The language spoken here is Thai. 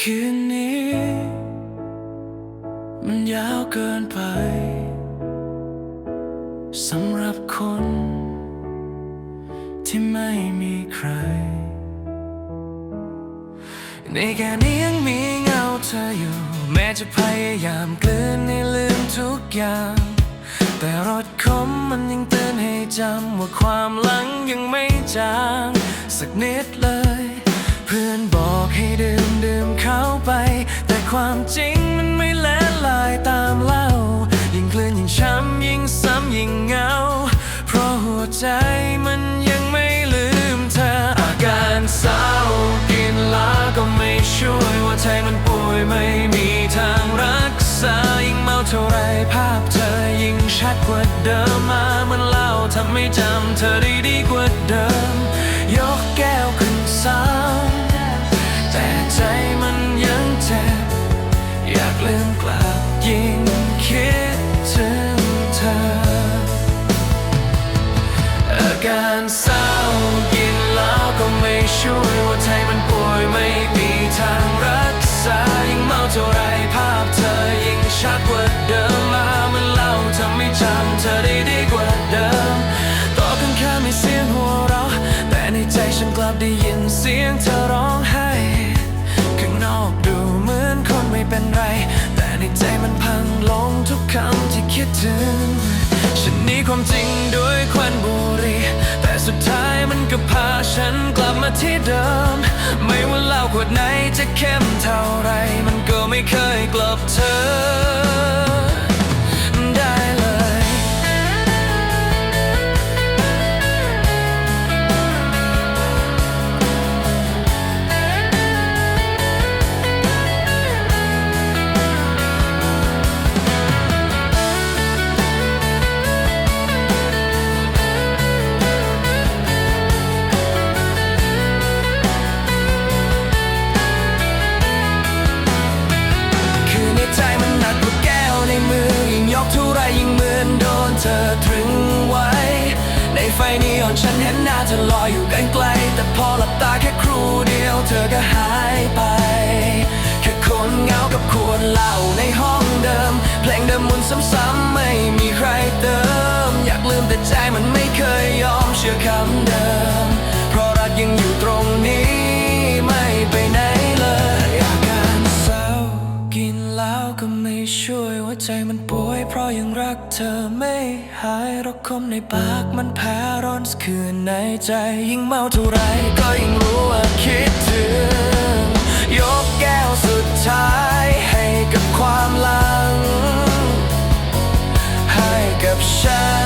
คืนนี้ มันยาวเกินไปสำหรับคน ที่ไม่มีใคร ในแค่นี้ยังมีเงาเธออยู่ แม้จะพยายามกลืนให้ลืมทุกอย่าง แต่รถคมมันยังเตือนให้จำว่าความหลังยังไม่จาง สักนิดเลย เพื่อนบอกให้ดื่ม ความจริงมันไม่แล่ลายตามเล่า ยิ่งกลืนยิ่งช้ำยิ่งซ้ำยิ่งเงา เพราะหัวใจมันยังไม่ลืมเธอ อาการเศร้ากินลาก็ไม่ช่วยว่าใจมันป่วยไม่มีทางรักษา ยิ่งเมาเท่าไรภาพเธอยิ่งชัดกว่าเดิมมาเหมันเล่าทำให้จำเธอได้ดีกว่าเดิม ความจริงด้วยควันบุหรี่แต่สุดท้ายมันก็พาฉันกลับมาที่เดิม ไม่ว่าเหล้าขวดไหนจะเข้มเท่าไร มันก็ไม่เคยกลับเธอ ไฟนีออนฉันเห็นหน้าเธอลอยอยู่ไกลๆแต่พอหลับตาแค่ครู่เดียวเธอก็หายไป กเธอไม่หายรักคมในปากมันแพ้ร้อนคืนในใจ ยิ่งเมาเท่าไรก็ยิ่งรู้ว่าคิดถึง ยกแก้วสุดท้ายให้กับความหลัง ให้กับฉัน